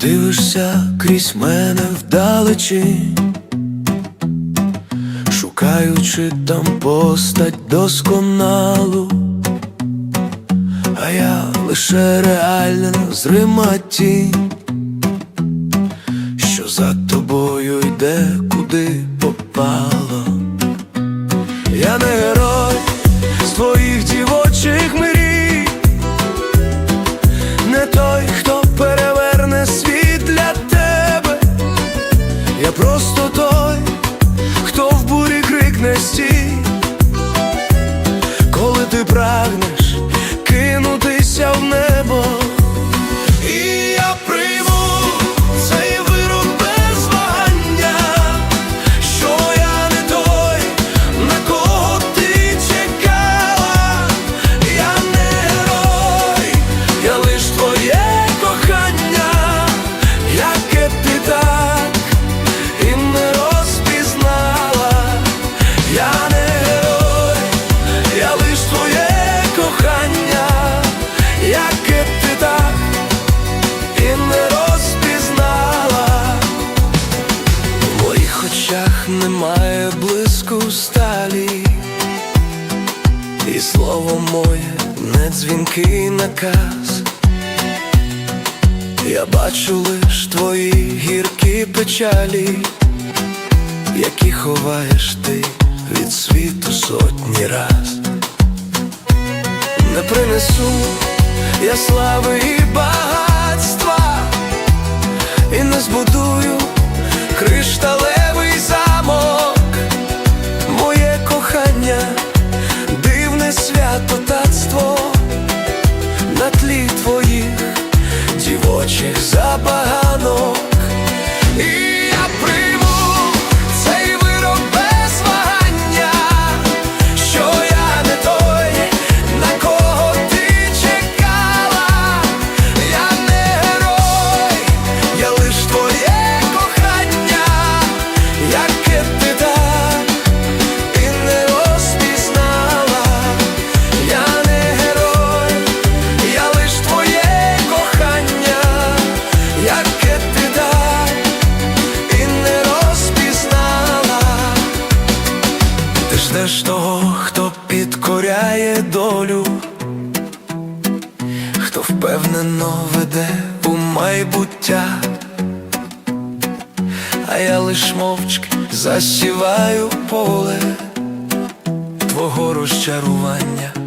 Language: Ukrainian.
Дивишся крізь мене вдалечі, шукаючи там постать досконалу, а я лише реальна зриматі, що за тобою йде немає блиску сталі, і слово моє не дзвінкий наказ. Я бачу лиш твої гіркі печалі, які ховаєш ти від світу сотні раз. Не принесу я слави і багатства, і не збудую. знайдеш того, хто підкоряє долю, хто впевнено веде у майбуття, а я лиш мовчки засіваю поле твого розчарування.